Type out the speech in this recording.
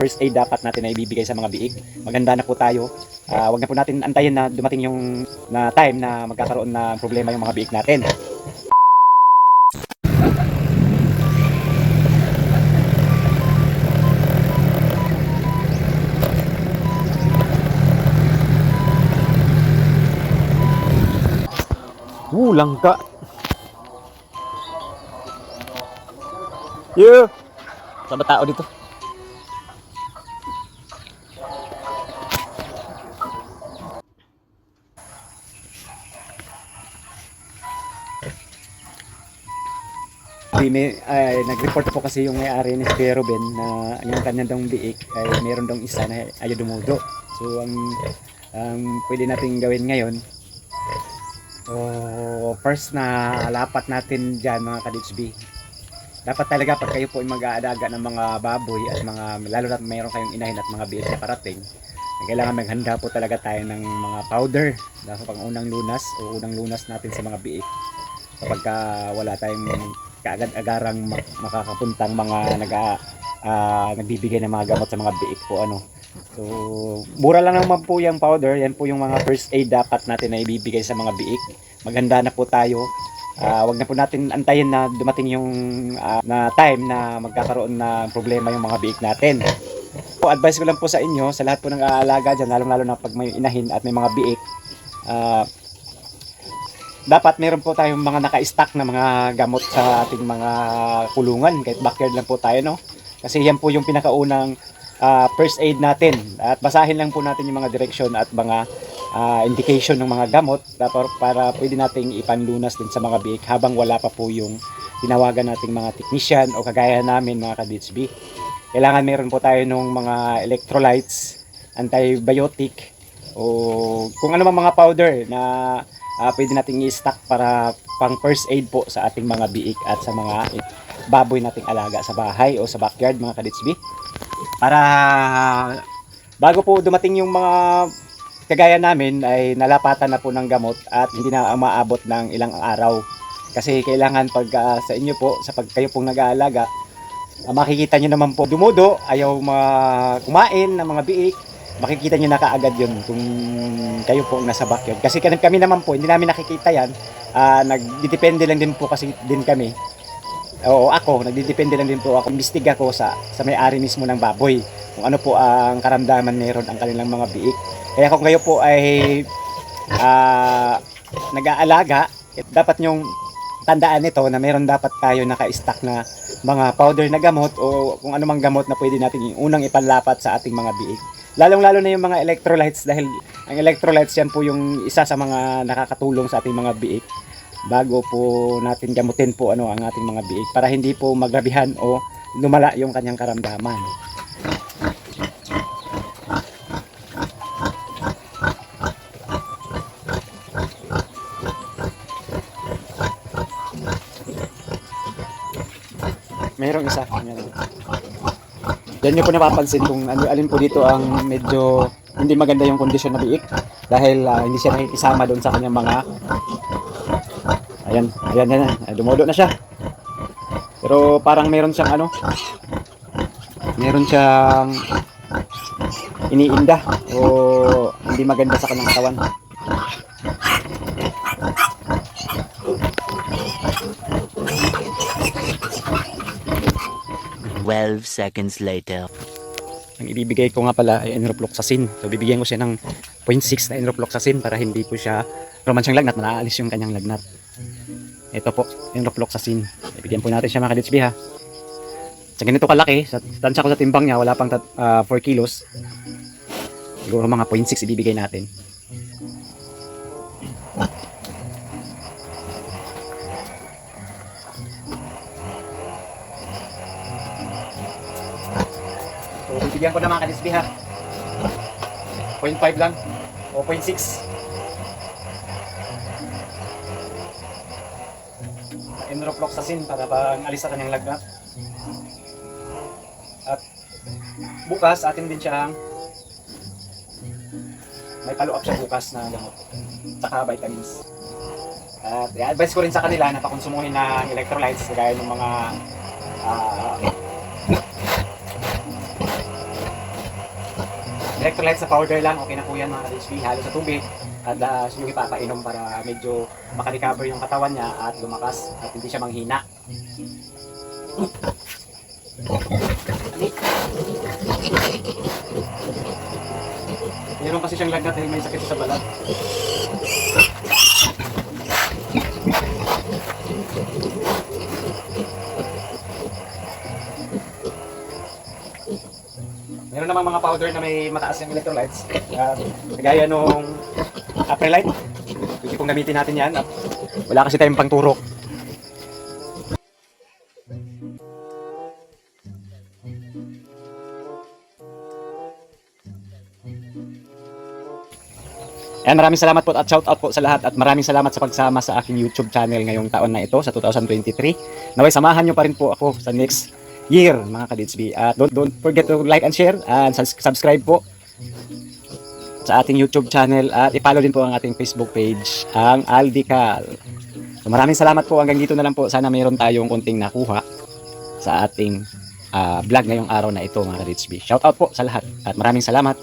first aid dapat natin na ibibigay sa mga biik. Maganda na po tayo. Ah, wag na po natin antayin na dumating yung na time na magkakaroon na problema yung mga biik natin. Uh, langka. Yeah. Sa ba tao dito? May, ay, nag-report po kasi yung may-ari ni Kuya Ruben na yung kanya daw biik ay meron daw isa na ayaw dumudo. So ang ang pwede nating gawin ngayon So, first na lapat natin dyan mga ka-DHB. Dapat talaga pag kayo po ay mag-aadaga ng mga baboy at mga, lalo na mayroon kayong inahin at mga biik na parating, kailangan maghanda po talaga tayo ng mga powder dahil pang unang lunas o unang lunas natin sa mga biik kapag ka wala tayong kaagad-agarang mak- makakapuntang mga nag ah, nagbibigay ng mga gamot sa mga biik po ano So, mura lang naman po yung powder. Yan po yung mga first aid dapat natin na ibibigay sa mga biik. Maganda na po tayo. Ah, wag na po natin antayin na dumating yung ah, na time na magkakaroon na problema yung mga biik natin. Po, advice ko lang po sa inyo, sa lahat po ng aalaga dyan, lalong-lalo na pag may inahin at may mga biik, ah, dapat meron po tayong mga naka-stock na mga gamot sa ating mga kulungan. Kahit backyard lang po tayo, no? Kasi yan po yung pinakaunang ah, first aid natin. At basahin lang po natin yung mga direction at mga ah, indication ng mga gamot para, para pwede nating ipanlunas din sa mga biik habang wala pa po yung tinawagan nating mga technician o kagaya namin mga ka-DHB. Kailangan meron po tayo ng mga electrolytes, antibiotic, o kung ano mga powder na ah, pwede nating i-stock para pang first aid po sa ating mga biik at sa mga baboy nating alaga sa bahay o sa backyard mga ka-DHB para bago po dumating yung mga kagaya namin ay nalapatan na po ng gamot at hindi na maabot ng ilang araw. Kasi kailangan pag ah, sa inyo po, sa pag kayo pong nag-aalaga, ah, makikita nyo naman po dumudo, ayaw ma- kumain ng mga biik, makikita nyo na kaagad yun kung kayo po nasa backyard. Kasi kami, naman po, hindi namin nakikita yan. Ah, nagdidepende lang din po kasi din kami Oo, ako, nagdidepende lang din po ako. Imbestig ako sa, sa may-ari mismo ng baboy. Kung ano po ang karamdaman meron ang kanilang mga biik. Kaya kung kayo po ay ah, nag-aalaga, dapat nyong tandaan nito na meron dapat tayo naka-stock na mga powder na gamot o kung ano mang gamot na pwede natin unang ipanlapat sa ating mga biik. Lalong-lalo na yung mga electrolytes dahil ang electrolytes yan po yung isa sa mga nakakatulong sa ating mga biik bago po natin gamutin po ano ang ating mga biik para hindi po magrabihan o lumala yung kanyang karamdaman. Merong isa. Yan. Yan nyo po napapansin kung ano, alin po dito ang medyo hindi maganda yung kondisyon na biik dahil ah, hindi siya nakikisama doon sa kanyang mga Ayan, ayan, ayan. Ay, Dumudo na siya. Pero parang meron siyang ano, meron siyang iniinda o hindi maganda sa kanyang katawan. Twelve seconds later. Ang ibibigay ko nga pala ay enrofloxacin. So bibigyan ko siya ng 0.6 na enrofloxacin para hindi po siya roman siyang lagnat, naalis yung kanyang lagnat. Ito po, enrofloxacin. Ibigyan po natin siya mga kaditsbi ha. Sa ganito kalaki, sa tansya ko sa timbang niya, wala pang tat- ah, 4 kilos. Siguro mga 0.6 ibibigay natin. So, bibigyan ko na mga kaditsbi ha. 0.5 lang. O 0.6. enrofloxacin para pang alis sa kanyang lagnat. At bukas atin din siyang may follow up siya bukas na gamot. Saka vitamins. At i-advise ko rin sa kanila na pakonsumuhin ng electrolytes gaya ng mga ah, Electrolytes sa powder lang, okay na po yan mga ka-HB. Sa tubig at uh, yung ipapainom para medyo makarecover yung katawan niya at lumakas at hindi siya manghina. Meron kasi siyang lagnat dahil may sakit sa balat. Meron namang mga powder na may mataas yung electrolytes. Uh, kagaya nung Aprelite. Pwede pong gamitin natin yan. Wala kasi tayong pangturok. Ayan, maraming salamat po at shout out po sa lahat at maraming salamat sa pagsama sa aking YouTube channel ngayong taon na ito sa 2023. Naway samahan nyo pa rin po ako sa next year mga ka-DHB. At don't, don't forget to like and share and subscribe po sa ating YouTube channel at i-follow din po ang ating Facebook page, ang Aldical. So maraming salamat po hanggang dito na lang po. Sana mayroon tayong konting nakuha sa ating ah, vlog ngayong araw na ito mga ka-DHB. Shout out po sa lahat at maraming salamat.